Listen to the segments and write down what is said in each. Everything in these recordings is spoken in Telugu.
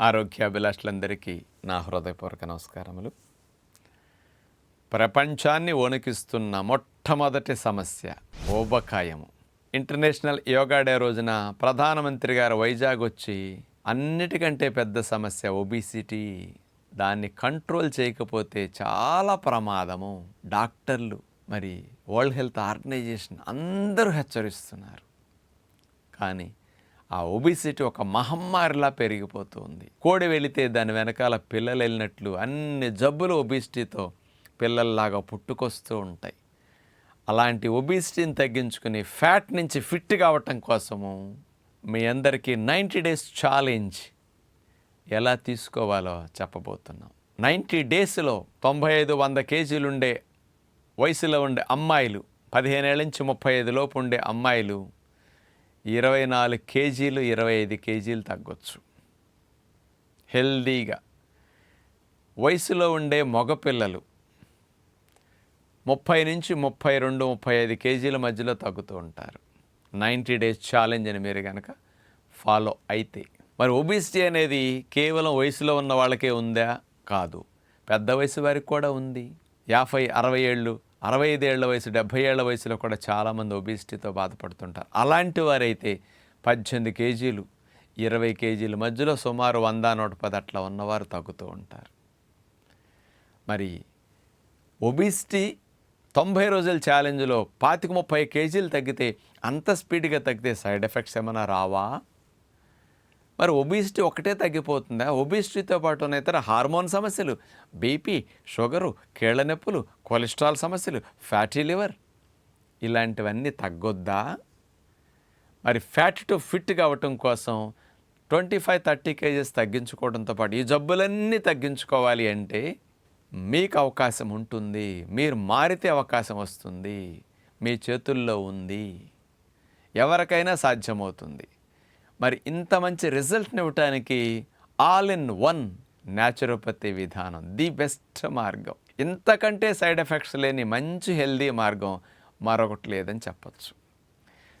ఆరోగ్యాభిలాషులందరికీ నా హృదయపూర్వక నమస్కారములు. ప్రపంచాన్ని వణికిస్తున్న మొట్టమొదటి సమస్య ఊబకాయము. ఇంటర్నేషనల్ యోగా డే రోజున ప్రధానమంత్రి గారు వైజాగ్ వచ్చి అన్నిటికంటే పెద్ద సమస్య ఒబిసిటీ. దాన్ని కంట్రోల్ చేయకపోతే చాలా ప్రమాదము. డాక్టర్లు మరి వరల్డ్ హెల్త్ ఆర్గనైజేషన్ అందరూ హెచ్చరిస్తున్నారు. కానీ ఆ ఒబిసిటీ ఒక మహమ్మారిలా పెరిగిపోతుంది. కోడి వెళితే దాని వెనకాల పిల్లలు వెళ్ళినట్లు అన్ని జబ్బులు ఒబిసిటీతో పిల్లల్లాగా పుట్టుకొస్తూ ఉంటాయి. అలాంటి ఒబిసిటీని తగ్గించుకుని ఫ్యాట్ నుంచి ఫిట్ కావటం కోసము మీ అందరికీ నైంటీ డేస్ ఛాలెంజ్ ఎలా తీసుకోవాలో చెప్పబోతున్నాం. నైంటీ డేస్లో తొంభై ఐదు వంద కేజీలు ఉండే వయసులో ఉండే అమ్మాయిలు పదిహేనేళ్ళ నుంచి ముప్పై ఐదు లోపు ఉండే అమ్మాయిలు ఇరవై నాలుగు కేజీలు ఇరవై ఐదు కేజీలు తగ్గొచ్చు. హెల్దీగా. వయసులో ఉండే మగపిల్లలు ముప్పై నుంచి ముప్పై రెండు ముప్పై ఐదు కేజీల మధ్యలో తగ్గుతూ ఉంటారు. నైంటీ డేస్ ఛాలెంజ్ అని మీరు కనుక ఫాలో అయితే. మరి ఒబిసిటీ అనేది కేవలం వయసులో ఉన్న వాళ్ళకే ఉందా? కాదు. పెద్ద వయసు వారికి కూడా ఉంది. యాభై అరవై ఏళ్ళు అరవై ఐదేళ్ళ వయసు డెబ్భై ఏళ్ళ వయసులో కూడా చాలామంది ఒబిసిటీతో బాధపడుతుంటారు. అలాంటి వారైతే పద్దెనిమిది కేజీలు ఇరవై కేజీల మధ్యలో సుమారు వంద నూట పది అట్లా ఉన్నవారు తగ్గుతూ ఉంటారు. మరి ఒబిసిటీ తొంభై రోజుల ఛాలెంజ్లో పాతిక ముప్పై కేజీలు తగ్గితే అంత స్పీడ్గా తగ్గితే సైడ్ ఎఫెక్ట్స్ ఏమైనా రావా? మరి ఒబిసిటీ ఒకటే తగ్గిపోతుందా? ఒబిసిటీతో పాటు ఉన్న ఇతర హార్మోన్ సమస్యలు బీపీ షుగరు కీళ్ళ నొప్పులు కొలెస్ట్రాల్ సమస్యలు ఫ్యాటీ లివర్ ఇలాంటివన్నీ తగ్గొద్దా? మరి ఫ్యాట్ టు ఫిట్ కావటం కోసం ట్వంటీ ఫైవ్ థర్టీ కేజెస్ తగ్గించుకోవడంతో పాటు ఈ జబ్బులన్నీ తగ్గించుకోవాలి అంటే మీకు అవకాశం ఉంటుంది మీరు మారితే అవకాశం వస్తుంది మీ చేతుల్లో ఉంది ఎవరికైనా సాధ్యమవుతుంది. మరి ఇంత మంచి రిజల్ట్ని ఇవ్వటానికి ఆల్ ఇన్ వన్ న్యాచురోపతి విధానం ది బెస్ట్ మార్గం. ఇంతకంటే సైడ్ ఎఫెక్ట్స్ లేని మంచి హెల్దీ మార్గం మరొకటి లేదని చెప్పచ్చు.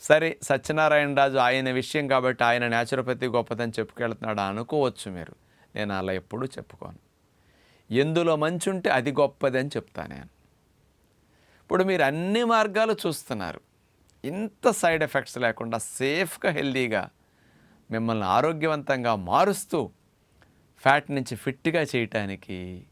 సరే సత్యనారాయణ రాజు ఆయన విషయం కాబట్టి ఆయన న్యాచురోపతి గొప్పదని చెప్పుకెళ్తున్నాడు అనుకోవచ్చు మీరు. నేను అలా ఎప్పుడూ చెప్పుకోను. ఎందులో మంచి ఉంటే అది గొప్పది అని చెప్తాను నేను. ఇప్పుడు మీరు అన్ని మార్గాలు చూస్తున్నారు. ఇంత సైడ్ ఎఫెక్ట్స్ లేకుండా సేఫ్గా హెల్దీగా మిమ్మల్ని ఆరోగ్యవంతంగా మారుస్తూ ఫ్యాట్ నుంచి ఫిట్గా చేయటానికి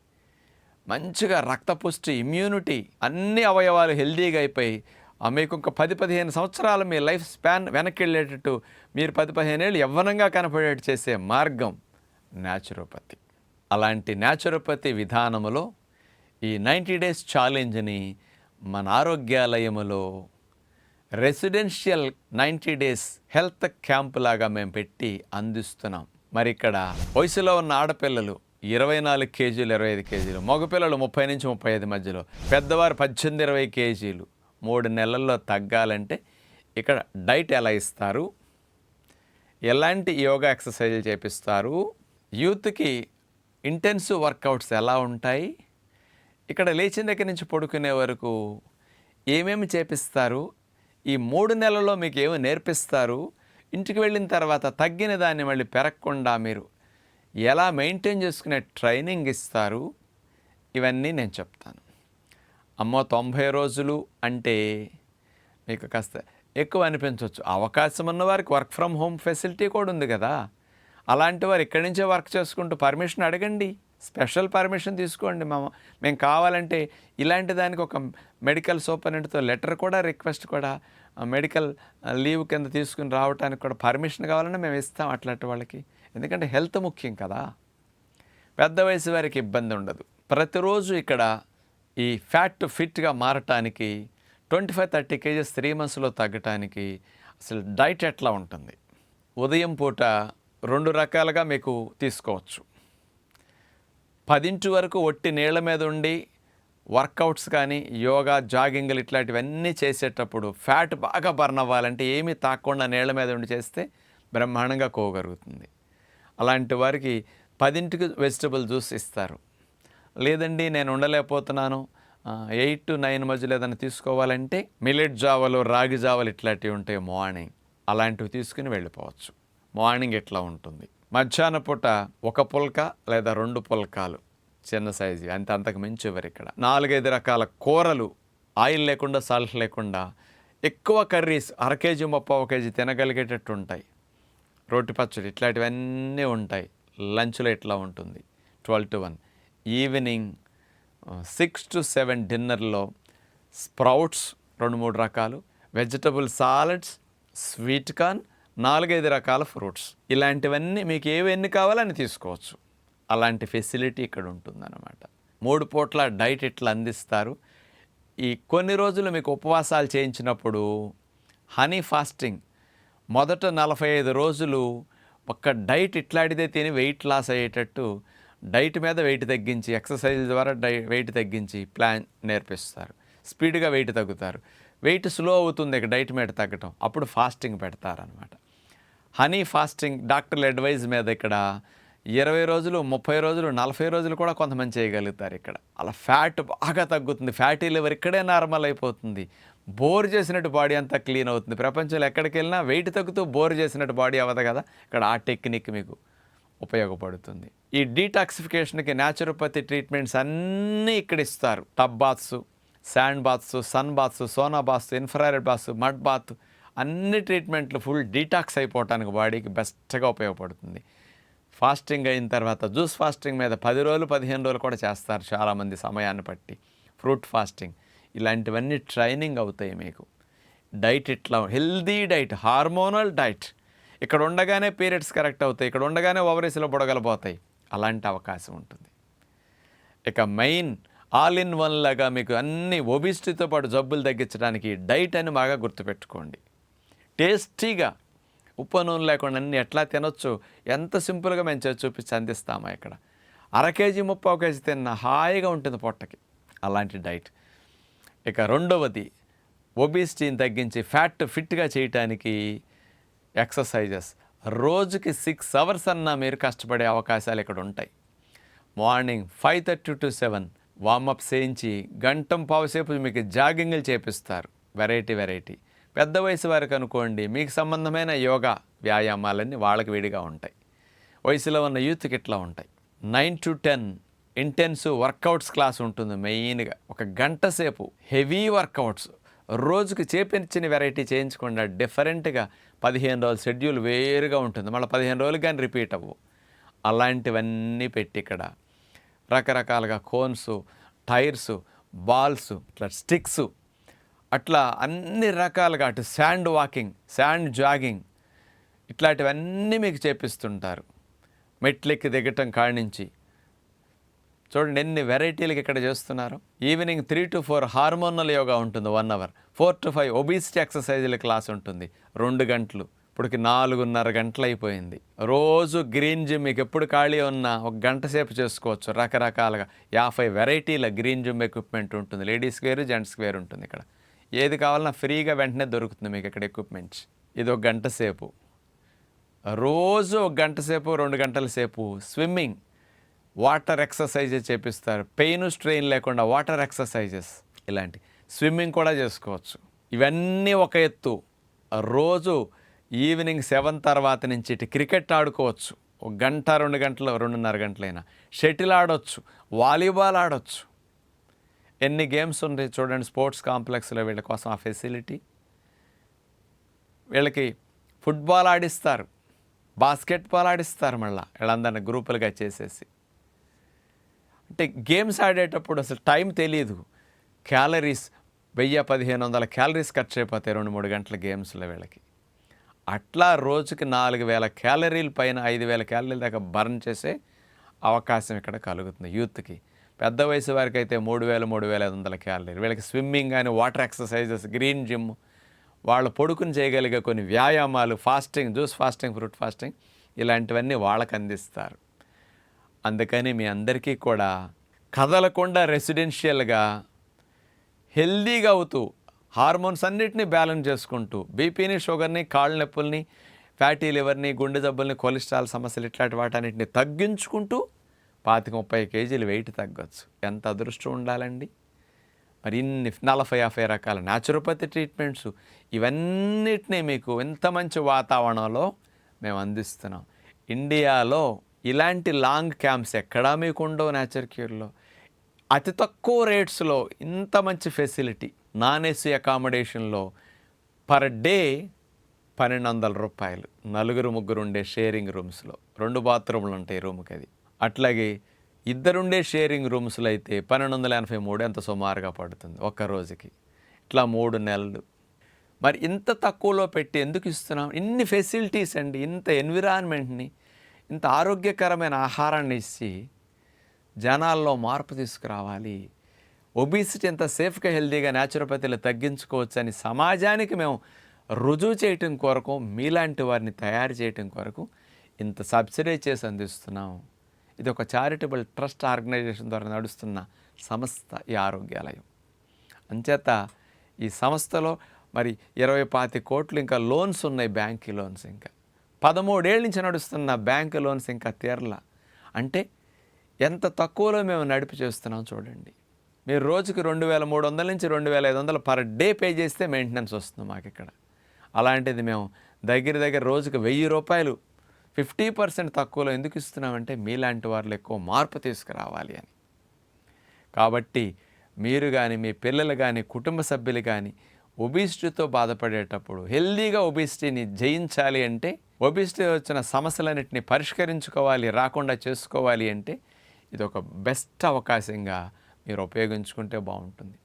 మంచిగా రక్తపుష్టి ఇమ్యూనిటీ అన్ని అవయవాలు హెల్దీగా అయిపోయి ఆ మీకు ఒక పది పదిహేను సంవత్సరాలు మీ లైఫ్ స్పాన్ వెనక్కి వెళ్ళేటట్టు మీరు పది పదిహేను ఏళ్ళు యవ్వనంగా కనపడేట్టు చేసే మార్గం న్యాచురోపతి. అలాంటి న్యాచురోపతి విధానములో ఈ నైంటీ డేస్ ఛాలెంజ్ని మన ఆరోగ్యాలయములో residential ninety days health camp లాగా మేము పెట్టి అందిస్తున్నాం. మరి ఇక్కడ వయసులో ఉన్న ఆడపిల్లలు ఇరవై నాలుగు కేజీలు ఇరవై ఐదు కేజీలు మగపిల్లలు ముప్పై నుంచి ముప్పై ఐదు మధ్యలో పెద్దవారు పద్దెనిమిది ఇరవై కేజీలు మూడు నెలల్లో తగ్గాలంటే ఇక్కడ డైట్ ఎలా ఇస్తారు? ఎలాంటి యోగా ఎక్సర్సైజులు చేపిస్తారు? యూత్కి ఇంటెన్సివ్ వర్కౌట్స్ ఎలా ఉంటాయి? ఇక్కడ లేచిన దగ్గర నుంచి పడుకునే వరకు ఏమేమి చేపిస్తారు? ఈ మూడు నెలల్లో మీకు ఏమి నేర్పిస్తారు? ఇంటికి వెళ్ళిన తర్వాత తగ్గిన దాన్ని మళ్ళీ పెరగకుండా మీరు ఎలా మెయింటైన్ చేసుకునే ట్రైనింగ్ ఇస్తారు? ఇవన్నీ నేను చెప్తాను. అమ్మో తొంభై రోజులు అంటే మీకు కాస్త ఎక్కువ అనిపించవచ్చు. అవకాశం ఉన్న వారికి వర్క్ ఫ్రమ్ హోమ్ ఫెసిలిటీ కూడా ఉంది కదా. అలాంటి వారు ఇక్కడి నుంచే వర్క్ చేసుకుంటూ పర్మిషన్ అడగండి. స్పెషల్ పర్మిషన్ తీసుకోండి మేము. మేము కావాలంటే ఇలాంటి దానికి ఒక మెడికల్ సూపరింటెంట్తో లెటర్ కూడా రిక్వెస్ట్ కూడా మెడికల్ లీవ్ కింద తీసుకుని రావడానికి కూడా పర్మిషన్ కావాలన్నా మేము ఇస్తాం అట్లాంటి వాళ్ళకి. ఎందుకంటే హెల్త్ ముఖ్యం కదా. పెద్ద వయసు వారికి ఇబ్బంది ఉండదు. ప్రతిరోజు ఇక్కడ ఈ ఫ్యాట్ ఫిట్గా మారటానికి twenty five thirty kgs three మంత్స్లో తగ్గటానికి అసలు డైట్ ఎట్లా ఉంటుంది? ఉదయం పూట రెండు రకాలుగా మీకు తీసుకోవచ్చు. పదింటి వరకు ఒట్టి నీళ్ళ మీద ఉండి వర్కౌట్స్ కానీ యోగా జాగింగ్లు ఇట్లాంటివన్నీ చేసేటప్పుడు ఫ్యాట్ బాగా బర్న్ అవ్వాలంటే ఏమీ తాకుండా నీళ్ళ మీద ఉండి చేస్తే బ్రహ్మాండంగా కోగలుగుతుంది అలాంటి వారికి పదింటికి వెజిటబుల్ జ్యూస్ ఇస్తారు. లేదండి నేను ఉండలేకపోతున్నాను. ఎయిట్ టు నైన్ మధ్యలో ఏదైనా తీసుకోవాలంటే మిలెట్ జావలు రాగి జావలు ఇట్లాంటివి ఉంటాయి మార్నింగ్. అలాంటివి తీసుకుని వెళ్ళిపోవచ్చు. మార్నింగ్ ఎట్లా ఉంటుంది? మధ్యాహ్న పూట ఒక పుల్క లేదా రెండు పుల్కాలు? చిన్న సైజు అంత అంతకు మించి ఎవరు ఇక్కడ. నాలుగైదు రకాల కూరలు ఆయిల్ లేకుండా సాల్ట్ లేకుండా ఎక్కువ కర్రీస్ అర కేజీ ముప్పై కేజీ తినగలిగేటట్టు ఉంటాయి. రోటి పచ్చడి ఇట్లాంటివన్నీ ఉంటాయి. లంచ్లో ఇట్లా ఉంటుంది. Twelve to one. Evening six to seven డిన్నర్లో sprouts రెండు మూడు రకాలు వెజిటబుల్ సాలడ్స్ స్వీట్ కార్న్ నాలుగైదు రకాల ఫ్రూట్స్. ఇలాంటివన్నీ మీకు ఏవన్నీ కావాలని తీసుకోవచ్చు. అలాంటి ఫెసిలిటీ ఇక్కడ ఉంటుందన్నమాట. మూడు పూట్ల డైట్ ఇట్లా అందిస్తారు. ఈ కొన్ని రోజులు మీకు ఉపవాసాలు చేయించినప్పుడు హనీ ఫాస్టింగ్ మొదట నలభై ఐదు రోజులు ఒక్క డైట్ ఇట్లాడితే తిని వెయిట్ లాస్ అయ్యేటట్టు డైట్ మీద వెయిట్ తగ్గించి ఎక్సర్సైజ్ ద్వారా డై వెయిట్ తగ్గించి ప్లాన్ నేర్పిస్తారు. స్పీడ్గా వెయిట్ తగ్గుతారు. వెయిట్ స్లో అవుతుంది ఇక డైట్ మీద తగ్గటం. అప్పుడు ఫాస్టింగ్ పెడతారనమాట హనీ ఫాస్టింగ్ డాక్టర్ల అడ్వైజ్ మీద ఇక్కడ ఇరవై రోజులు ముప్పై రోజులు నలభై రోజులు కూడా కొంతమంది చేయగలుగుతారు ఇక్కడ. అలా ఫ్యాట్ బాగా తగ్గుతుంది. ఫ్యాటీ లివర్ ఇక్కడే నార్మల్ అయిపోతుంది. బోర్ చేసినట్టు బాడీ అంతా క్లీన్ అవుతుంది. ప్రపంచంలో ఎక్కడికి వెళ్ళినా వెయిట్ తగ్గుతూ బోర్ చేసినట్టు బాడీ అవ్వదు కదా. ఇక్కడ ఆ టెక్నిక్ మీకు ఉపయోగపడుతుంది. ఈ డీటాక్సిఫికేషన్కి న్యాచురోపతి ట్రీట్మెంట్స్ అన్నీ ఇక్కడ ఇస్తారు. Tub baths sand baths sun baths sauna baths infrared baths mud bath అన్ని ట్రీట్మెంట్లు ఫుల్ డీటాక్స్ అయిపోవటానికి బాడీకి బెస్ట్గా ఉపయోగపడుతుంది. ఫాస్టింగ్ అయిన తర్వాత జ్యూస్ ఫాస్టింగ్ మీద పది రోజులు పదిహేను రోజులు కూడా చేస్తారు చాలామంది సమయాన్ని బట్టి. ఫ్రూట్ ఫాస్టింగ్ ఇలాంటివన్నీ ట్రైనింగ్ అవుతాయి మీకు. డైట్ ఇట్లా హెల్దీ డైట్ హార్మోనల్ డైట్. ఇక్కడ ఉండగానే పీరియడ్స్ కరెక్ట్ అవుతాయి ఇక్కడ ఉండగానే ఓవరీస్లో బుడగలబోతాయి అలాంటి అవకాశం ఉంటుంది. ఇక మెయిన్ ఆల్ ఇన్ వన్ లాగా మీకు అన్ని ఒబిసిటీతో పాటు జబ్బులు తగ్గించడానికి డైట్ అని బాగా గుర్తుపెట్టుకోండి. టేస్టీగా ఉప్పు నూనె లేకుండా అన్ని ఎట్లా తినొచ్చు? ఎంత సింపుల్గా మేము చేసి చూపించి అందిస్తామా ఇక్కడ? అర కేజీ ముప్పై కేజీ తిన్న హాయిగా ఉంటుంది పొట్టకి అలాంటి డైట్. ఇక రెండవది ఒబిసిటీని తగ్గించి ఫ్యాట్ ఫిట్గా చేయటానికి ఎక్సర్సైజెస్. రోజుకి సిక్స్ అవర్స్ అన్నా మీరు కష్టపడే అవకాశాలు ఇక్కడ ఉంటాయి. Morning five thirty to seven warm up చేయించి గంటం పావుసేపు మీకు జాగింగ్లు చేపిస్తారు. Variety variety. పెద్ద వయసు వారికి అనుకోండి మీకు సంబంధమైన యోగా వ్యాయామాలన్నీ వాళ్ళకి విడిగా ఉంటాయి. వయసులో ఉన్న యూత్కి ఇట్లా ఉంటాయి. Nine to ten intensive workouts class ఉంటుంది మెయిన్గా. ఒక గంట సేపు హెవీ వర్కౌట్స్. రోజుకి చేపించిన వెరైటీ చేయించకుండా డిఫరెంట్గా పదిహేను రోజుల షెడ్యూల్ వేరుగా ఉంటుంది. మళ్ళీ పదిహేను రోజులు కానీ రిపీట్ అవ్వు. అలాంటివన్నీ పెట్టి ఇక్కడ రకరకాలుగా కోన్స్ టైర్స్ బాల్స్ ఇట్లా స్టిక్స్ అట్లా అన్ని రకాలుగా అటు శాండ్ వాకింగ్ శాండ్ జాగింగ్ ఇట్లాంటివన్నీ మీకు చేపిస్తుంటారు. మెట్లెక్కి దిగటం కాడి నుంచి. చూడండి ఎన్ని వెరైటీలకి ఇక్కడ చేస్తున్నారు. Evening three to four hormonal yoga ఉంటుంది one hour four to five obesity ఎక్సర్సైజుల class ఉంటుంది. రెండు గంటలు. ఇప్పటికి నాలుగున్నర గంటలు అయిపోయింది రోజు గ్రీన్ జిమ్ మీకు ఎప్పుడు ఖాళీ ఉన్నా ఒక గంట సేపు చేసుకోవచ్చు. రకరకాలుగా యాభై వెరైటీల గ్రీన్ జిమ్ ఎక్విప్మెంట్ ఉంటుంది. లేడీస్ వేరు జెంట్స్ వేరు ఉంటుంది ఇక్కడ. ఏది కావాలన్నా ఫ్రీగా వెంటనే దొరుకుతుంది మీకు ఇక్కడ ఎక్విప్మెంట్స్ ఇది ఒక గంట సేపు. రోజు ఒక గంట సేపు రెండు గంటల సేపు. స్విమ్మింగ్ వాటర్ ఎక్సర్సైజెస్ చేపిస్తారు. పెయిన్ స్ట్రెయిన్ లేకుండా వాటర్ ఎక్సర్సైజెస్ ఇలాంటి. స్విమ్మింగ్ కూడా చేసుకోవచ్చు. ఇవన్నీ ఒక ఎత్తు. రోజు ఈవినింగ్ సెవెన్ తర్వాత నుంచి ఇటు క్రికెట్ ఆడుకోవచ్చు. ఒక గంట రెండు గంటలు రెండున్నర గంటలైనా. షటిల్ ఆడొచ్చు. వాలీబాల్ ఆడొచ్చు. ఎన్ని గేమ్స్ ఉంటాయి చూడండి స్పోర్ట్స్ కాంప్లెక్స్లో వీళ్ళ కోసం ఆ ఫెసిలిటీ. వీళ్ళకి ఫుట్బాల్ ఆడిస్తారు బాస్కెట్బాల్ ఆడిస్తారు మళ్ళీ వీళ్ళందరిని గ్రూపులుగా చేసేసి. అంటే గేమ్స్ ఆడేటప్పుడు అసలు టైం తెలియదు క్యాలరీస్ వెయ్యి పదిహేను వందల క్యాలరీస్ ఖర్చు అయిపోతాయి రెండు మూడు గంటల గేమ్స్లో వీళ్ళకి. అట్లా రోజుకి నాలుగు వేల క్యాలరీల పైన ఐదు వేల క్యాలరీల దాకా బర్న్ చేసే అవకాశం ఇక్కడ కలుగుతుంది యూత్కి. పెద్ద వయసు వారికి అయితే మూడు వేల మూడు వేల ఐదు వందల క్యాలరీలు. వీళ్ళకి స్విమ్మింగ్ కానీ వాటర్ ఎక్సర్సైజెస్ గ్రీన్ జిమ్ వాళ్ళు పొడుకుని చేయగలిగే కొన్ని వ్యాయామాలు fasting juice fasting fruit fasting ఇలాంటివన్నీ వాళ్ళకి అందిస్తారు. అందుకని మీ అందరికీ కూడా కదలకుండా రెసిడెన్షియల్గా హెల్దీగా అవుతూ హార్మోన్స్ అన్నిటినీ బ్యాలెన్స్ చేసుకుంటూ బీపీని షుగర్ని కాళ్ళ నొప్పుల్ని ఫ్యాటీ లివర్ని గుండె జబ్బుల్ని కొలెస్ట్రాల్ సమస్యలు ఇట్లాంటి వాటన్నిటిని తగ్గించుకుంటూ పాతిక ముప్పై కేజీలు వెయిట్ తగ్గొచ్చు. ఎంత అదృష్టం ఉండాలండి? మరి ఇన్ని నలభై యాభై రకాల న్యాచురోపతి ట్రీట్మెంట్స్ ఇవన్నిటినీ మీకు ఎంత మంచి వాతావరణంలో మేము అందిస్తున్నాం. ఇండియాలో ఇలాంటి లాంగ్ క్యాంప్స్ ఎక్కడా మీకు ఉండవు నేచర్ క్యూర్లో. అతి తక్కువ రేట్స్లో ఇంత మంచి ఫెసిలిటీ నాన్ ఏసీ అకామిడేషన్లో పర్ డే పన్నెండు వందల రూపాయలు. నలుగురు ముగ్గురు ఉండే షేరింగ్ రూమ్స్లో. రెండు బాత్రూమ్లు ఉంటాయి రూమ్కి అది. అట్లాగే ఇద్దరుండే షేరింగ్ రూమ్స్లో అయితే పన్నెండు వందల ఎనభై మూడు ఎంత సుమారుగా పడుతుంది ఒక్క రోజుకి. ఇట్లా మూడు నెలలు. మరి ఇంత తక్కువలో పెట్టి ఎందుకు ఇస్తున్నాం? ఇన్ని ఫెసిలిటీస్ అండి ఇంత ఎన్విరాన్మెంట్ని ఇంత ఆరోగ్యకరమైన ఆహారాన్ని ఇచ్చి జనాల్లో మార్పు తీసుకురావాలి. ఒబిసిటీ ఎంత సేఫ్గా హెల్తీగా న్యాచురోపతిలో తగ్గించుకోవచ్చు అని సమాజానికి మేము రుజువు చేయటం కొరకు మీలాంటి వారిని తయారు చేయటం కొరకు ఇంత సబ్సిడీ చేసి అందిస్తున్నాం. ఇది ఒక చారిటబుల్ ట్రస్ట్ ఆర్గనైజేషన్ ద్వారా నడుస్తున్న సంస్థ ఈ ఆరోగ్యాలయం. అంచేత ఈ సంస్థలో మరి ఇరవై పాతి కోట్లు ఇంకా లోన్స్ ఉన్నాయి బ్యాంక్ లోన్స్ ఇంకా. పదమూడేళ్ళ నుంచి నడుస్తున్న బ్యాంక్ లోన్స్ ఇంకా తీరల. అంటే ఎంత తక్కువలో మేము నడిపి చేస్తున్నాం చూడండి. మీరు రోజుకి రెండు వేల మూడు వందల నుంచి రెండు వేల ఐదు వందలు పర్ డే పే చేస్తే మెయింటెనెన్స్ వస్తుంది మాకు ఇక్కడ అలాంటిది మేము దగ్గర దగ్గర రోజుకి వెయ్యి రూపాయలు ఫిఫ్టీ పర్సెంట్ తక్కువలో ఎందుకు ఇస్తున్నామంటే మీలాంటి వారు ఎక్కువ మార్పు తీసుకురావాలి అని. కాబట్టి మీరు కానీ మీ పిల్లలు కానీ కుటుంబ సభ్యులు కానీ ఒబిసిటీతో బాధపడేటప్పుడు హెల్దీగా ఒబిసిటీని జయించాలి అంటే ఒబిసిటీ వచ్చిన సమస్యలన్నింటినీ పరిష్కరించుకోవాలి రాకుండా చేసుకోవాలి అంటే ఇది ఒక బెస్ట్ అవకాశంగా మీరు ఉపయోగించుకుంటే బాగుంటుంది.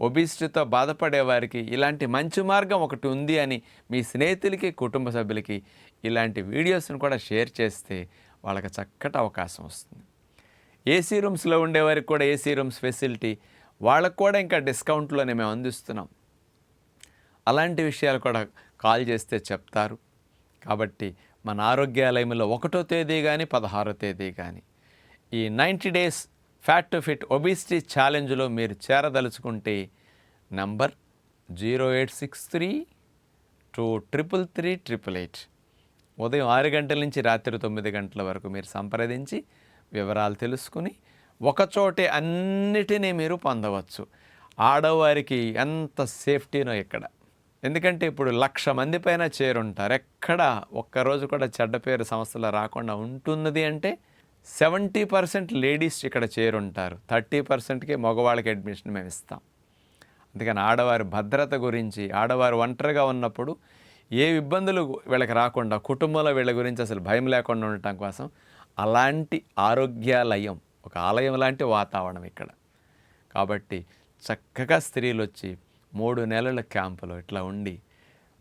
ఒబిసిటీతో బాధపడే వారికి ఇలాంటి మంచి మార్గం ఒకటి ఉంది అని మీ స్నేహితులకి కుటుంబ సభ్యులకి ఇలాంటి వీడియోస్ని కూడా షేర్ చేస్తే వాళ్ళకి చక్కటి అవకాశం వస్తుంది. ఏసీ రూమ్స్లో ఉండే వారికి కూడా ఏసీ రూమ్స్ ఫెసిలిటీ వాళ్ళకు కూడా ఇంకా డిస్కౌంట్లోనే మేము అందిస్తున్నాం. అలాంటి విషయాలు కూడా కాల్ చేస్తే చెప్తారు. కాబట్టి మన ఆరోగ్యాలయంలో ఒకటో తేదీ కానీ పదహారో తేదీ కానీ ఈ ninety days fat to fit obesity ఛాలెంజ్లో మీరు చేరదలుచుకుంటే number zero eight six three two triple three triple eight ఉదయం ఆరు గంటల నుంచి రాత్రి తొమ్మిది గంటల వరకు మీరు సంప్రదించి వివరాలు తెలుసుకుని ఒకచోటే అన్నిటినీ మీరు పొందవచ్చు. ఆడవారికి ఎంత సేఫ్టీనో ఇక్కడ. ఎందుకంటే ఇప్పుడు లక్ష మంది పైన చేరుంటారు. ఎక్కడ ఒక్కరోజు కూడా చెడ్డ పేరు సంస్థలో రాకుండా ఉంటున్నది అంటే సెవెంటీ పర్సెంట్ లేడీస్ ఇక్కడ చేరుంటారు. థర్టీ పర్సెంట్కి మగవాళ్ళకి అడ్మిషన్ మేము ఇస్తాం. అందుకని ఆడవారి భద్రత గురించి ఆడవారు ఒంటరిగా ఉన్నప్పుడు ఏ ఇబ్బందులు వీళ్ళకి రాకుండా కుటుంబంలో వీళ్ళ గురించి అసలు భయం లేకుండా ఉండటం కోసం అలాంటి ఆరోగ్యాలయం ఒక ఆలయం లాంటి వాతావరణం ఇక్కడ. కాబట్టి చక్కగా స్త్రీలు వచ్చి మూడు నెలల క్యాంపులో ఇట్లా ఉండి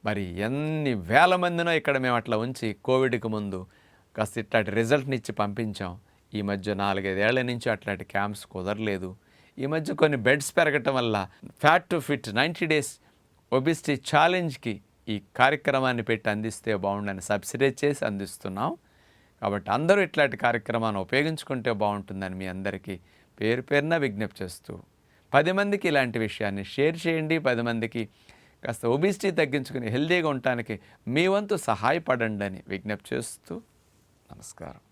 మరి ఎన్ని వేల మందినో ఇక్కడ మేము అట్లా ఉంచి కోవిడ్కి ముందు కాస్త ఇట్లాంటి రిజల్ట్ని ఇచ్చి పంపించాం. ఈ మధ్య నాలుగైదేళ్ళ నుంచి అట్లాంటి క్యాంప్స్ కుదరలేదు. ఈ మధ్య కొన్ని బెడ్స్ పెరగటం వల్ల fat to fit ninety days obesity ఛాలెంజ్కి ఈ కార్యక్రమాన్ని పెట్టి అందిస్తే బాగుండని సబ్సిడైజ్ చేసి అందిస్తున్నాం. కాబట్టి అందరూ ఇట్లాంటి కార్యక్రమాన్ని ఉపయోగించుకుంటే బాగుంటుందని మీ అందరికీ పేరు పేరున విజ్ఞప్తి చేస్తూ పది మందికి ఇలాంటి విషయాన్ని షేర్ చేయండి. పది మందికి కాస్త ఒబిసిటీ తగ్గించుకుని హెల్దీగా ఉండటానికి మీ వంతు సహాయపడండి అని విజ్ఞప్తి చేస్తూ నమస్కారం.